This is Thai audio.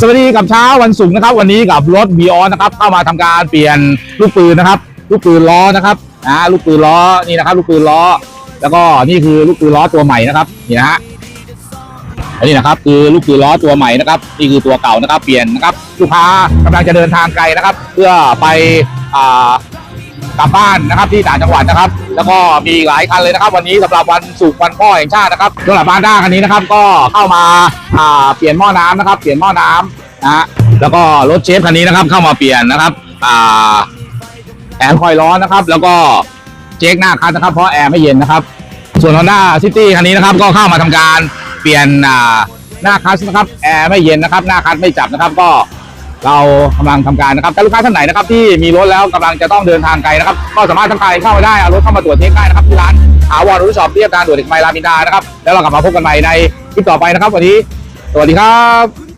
สวัสดีกับเช้าวันศุกร์นะครับ วันนี้กับรถบีออนนะครับ เข้ามาทำการเปลี่ยนลูกปืนนะครับ ลูกปืนล้อนะครับนะลูกปืนล้อนี่นะครับ ลูกปืนล้อ แล้วก็นี่คือลูกปืนล้อตัวใหม่นะครับนี่นะฮะอันนี้นะครับคือลูกปืนล้อตัวใหม่นะครับนี่คือตัวเก่านะครับ เปลี่ยนนะครับ ลูกค้ากำลังจะเดินทางไกลนะครับ เพื่อไปอ่า กลับบ้านนะครับที่ต่างจังหวัดนะครับ แล้วก็มีหลายคันเลยนะครับ วันนี้สำหรับวันศุกวันพ่อแห่งชาตินะครับสำหรับบ้านด้าคันนี้นะครับ ก็เข้ามาเปลี่ยนหม้อน้ำนะครับ เปลี่ยนหม้อน้ำนะฮะแล้วก็รถเชฟคันนี้นะครับ เข้ามาเปลี่ยนนะครับแอร์คอยล์ร้อนนะครับ แล้วก็เจ๊กหน้าคันนะครับ เพราะแอร์ไม่เย็นนะครับ ส่วน Honda City คันนี้นะครับ ก็เข้ามาทำการเปลี่ยนหน้าคัสนะครับแอร์ไม่เย็นนะครับ หน้าคัสไม่จับนะครับ ก็ เรากำลังทำการนะครับถ้าลูกค้าท่านไหนนะครับที่มีรถแล้วกำลังจะต้องเดินทางไกลนะครับก็สามารถทักทายเข้ามาได้เอารถเข้ามาตรวจเช็คได้นะครับที่ร้านอาวรรถช็อปเรียบการด่วนเอกมัยรามินดานะครับแล้วเรากลับมาพบกันใหม่ในคลิปต่อไปนะครับวันนี้ สวัสดีครับ